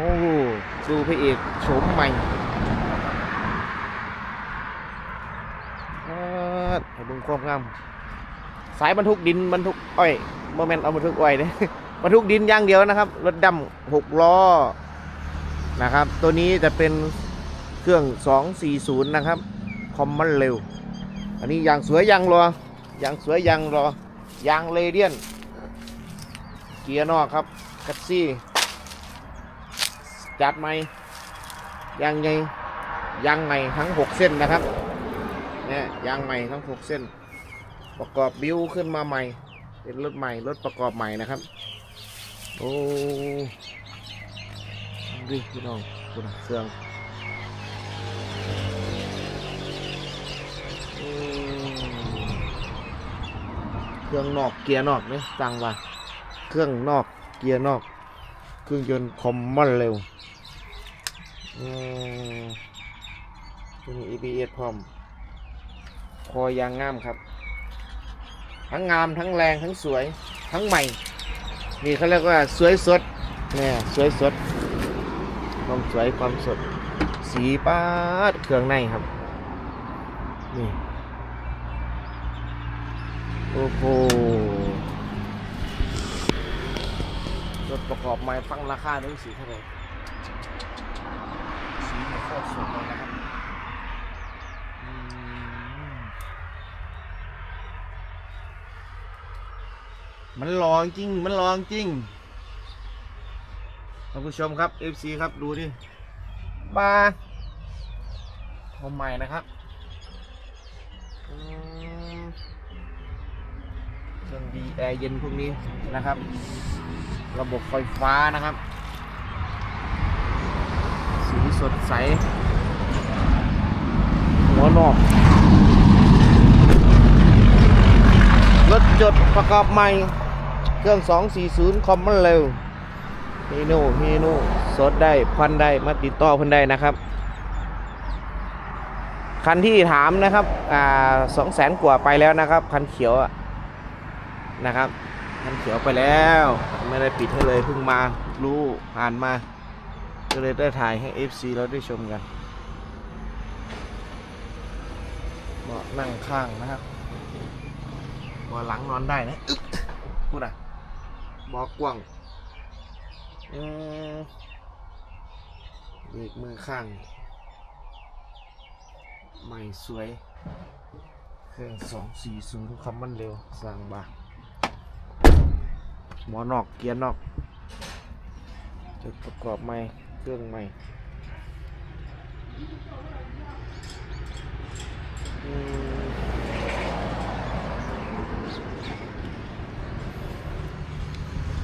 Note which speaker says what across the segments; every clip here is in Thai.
Speaker 1: โอ้โหดูพระเอกโฉมใหม่ให้บิ่งความงามสายบรรทุกดินบรรทุกอ้อยโมเมนต์เอาบรรทุกอ้อยเนี่ยบรรทุกดินอย่างเดียวนะครับรถดำหกล้อนะครับ ตัวนี้จะเป็นเครื่อง 240 นะครับคอมมันเร็ว อันนี้ยางสวยยางรอยางสวยยางรอยางเรเดียน เกียร์นอกครับคัตซี่ จัดไหมยางไงยางใหม่ทั้ง 6 เส้นนะครับเนี่ยยางใหม่ทั้ง 6 เส้น ประกอบบิวขึ้นมาใหม่ เป็นรถใหม่รถประกอบใหม่นะครับ โอ้ดิพี่น้องคุณเครื่องเครื่องนอกเกียร์นอกเนี่ยสั่งว่า เครื่องนอกเกียร์นอก เครื่องยนต์คอมมอนเร็ว อืมตัวนี้ ABS พร้อม คอยางงามครับ ทั้งงามทั้งแรงทั้งสวยทั้งใหม่ นี่เขาเรียกว่าสวยสดเนี่ยสวยสด ความสวยความสด สีป้าดเครื่องในครับ นี่โอ้โหรถประกอบใหม่ฟังราคาด้วยสีเท่าไหร่ คตรสดเลยนะครับมันลองจริง มันลองจริงท่านผู้ชมครับ FC ครับดูดิบาทำใหม่นะครับเครื่องดีแอร์เย็นพวกนี้นะครับ ระบบไฟฟ้านะครับ สีสดใส หัวนอกรถจดประกอบใหม่ เครื่อง 240 คอมมันเร็วฮีโน่ฮีโน่สดได้พันได้มาติดต่อเพิ่นได้นะครับ คันที่ถามนะครับ อ่าสองแสนกว่าไปแล้วนะครับ คันเขียวอะนะครับ คันเขียวไปแล้ว ไม่ได้ปิดให้เลยเพิ่งมารู้ผ่านมา ก็เลยได้ถ่ายให้ FC เราได้ชมกันเบาะนั่งข้างนะครับเบาะหลังนอนได้นะอึ๊บพูดอะเบาะกว้างอืมเบรกมือข้าง ใหม่สวย เครื่อง240คำมันเร็วสร้างบาหมอนอกเกียร์นอก จุดประกอบใหม่ รื่องใหม่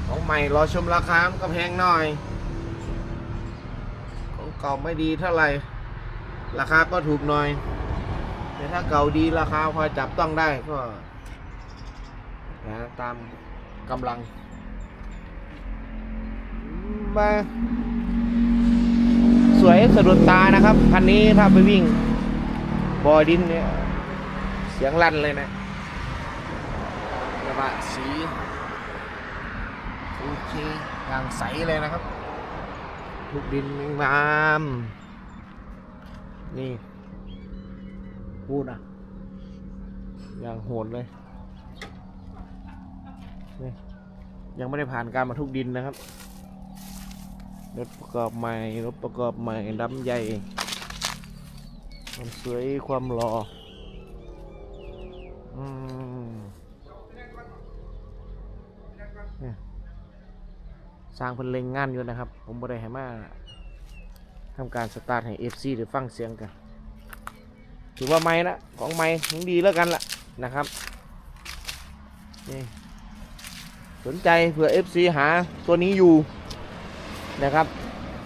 Speaker 1: ของใหม่รอชมราคาก็แพงหน่อย ของเก่าไม่ดีเท่าไหร่ ราคาก็ถูกหน่อย แต่ถ้าเก่าดีราคาพอจับต้องได้ก็นะตามกำลังมา วยสะดุดตานะครับคันนี้ถ้าไปวิ่งบอดินเนี่ยเสียงลั่นเลยนะกระบะสีโอเคอย่างใสเลยนะครับทุกดินงามนี่พูดอะ อย่างโหดเลยนี่ยังไม่ได้ผ่านการบรรทุกดินนะครับ รถประกอบใหม่รถประกอบใหม่ดำใหญ่ความสวยความหล่ออืมสร้างเพิ่นเล็งงานอยู่นะครับ ผมบ่ได้ให้มาทำการสตาร์ทให้ FC หรือฟังเสียงกัน ถือว่าไม่นะของไม่ยังดีแล้วกันละนะครับนี่สนใจเผื่อ FC หาตัวนี้อยู่ นะครับ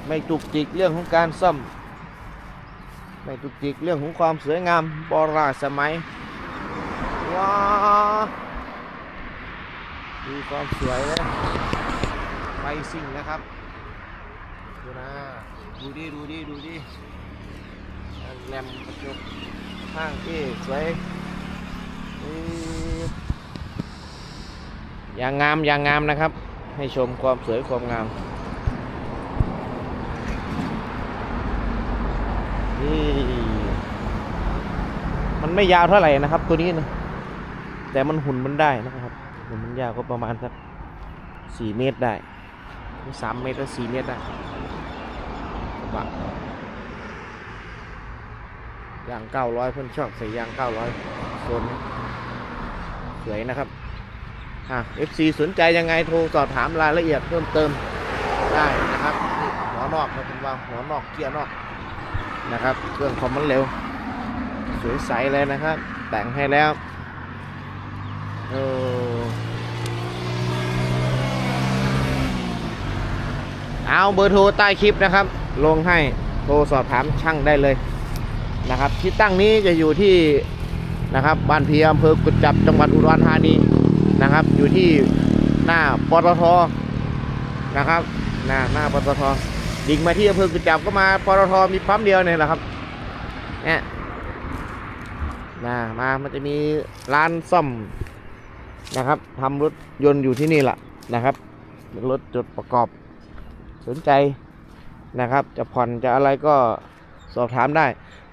Speaker 1: ไม่ตุกจิกเรื่องของการซ่อม ไม่ตุกจิกเรื่องของความสวยงามโบราณสมัยว้าดูความสวยนะไฟซิ่งนะครับดูนะดูดิดูดิดูดิแหลมกระจกข้างที่สวยอย่างงามอย่างงามนะครับ ให้ชมความสวยความงาม มันไม่ยาวเท่าไหร่นะครับ ตัวนี้นะแต่มันหุ่นมันได้นะครับหุ่นมันยาวก็ประมาณสักสี่เมตรได้สามเมตรหรือสี่เมตรได้กระบะยางเก้าร้อยเพื่อนชอบใส่ยางเก้าร้อยโซนสวยนะครับอะ FC สนใจยังไงโทรสอบถามรายละเอียดเพิ่มเติมได้นะครับหัวนอกนะคุณว่าหัวนอกเกียร์นอก นะครับ เครื่องคอมมันเร็ว สวยใสเลยนะครับ แต่งให้แล้วโอ้เอาเบอร์โทรใต้คลิปนะครับ ลงให้โทรสอบถามช่างได้เลยนะครับ ที่ตั้งนี้จะอยู่ที่นะครับบ้านเพียอำเภอกุดจับจังหวัดอุดรธานีนะครับ อยู่ที่หน้าปตทนะครับหน้าหน้าปตท ดิ่งมาที่อำเภอกุดจับก็มาปตทมีปั๊มเดียวเนี่ยแหละครับเนี่ยนะมามันจะมีร้านซ่อมนะครับทำรถยนต์อยู่ที่นี่แหละนะครับรถจดประกอบสนใจนะครับ จะผ่อนจะอะไรก็สอบถามได้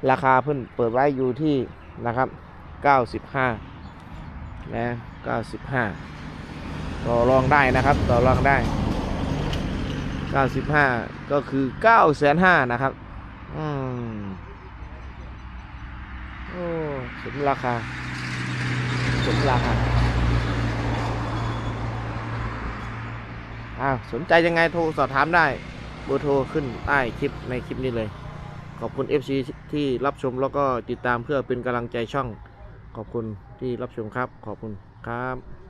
Speaker 1: ราคาเพิ่นเปิดไว้อยู่ที่นะครับ 95นะ95 ต่อรองได้นะครับ ต่อรองได้ 95 ก็คือ9 5 0 0 0นะครับ อืม โอ้ สมราคา สมราคา อ้าว สนใจยังไงโทรสอบถามได้เบอร์โทรขึ้นใต้คลิปในคลิปนี้เลย ขอบคุณ FC ที่รับชมแล้วก็ติดตามเพื่อเป็นกำลังใจช่อง ขอบคุณที่รับชมครับ ขอบคุณครับ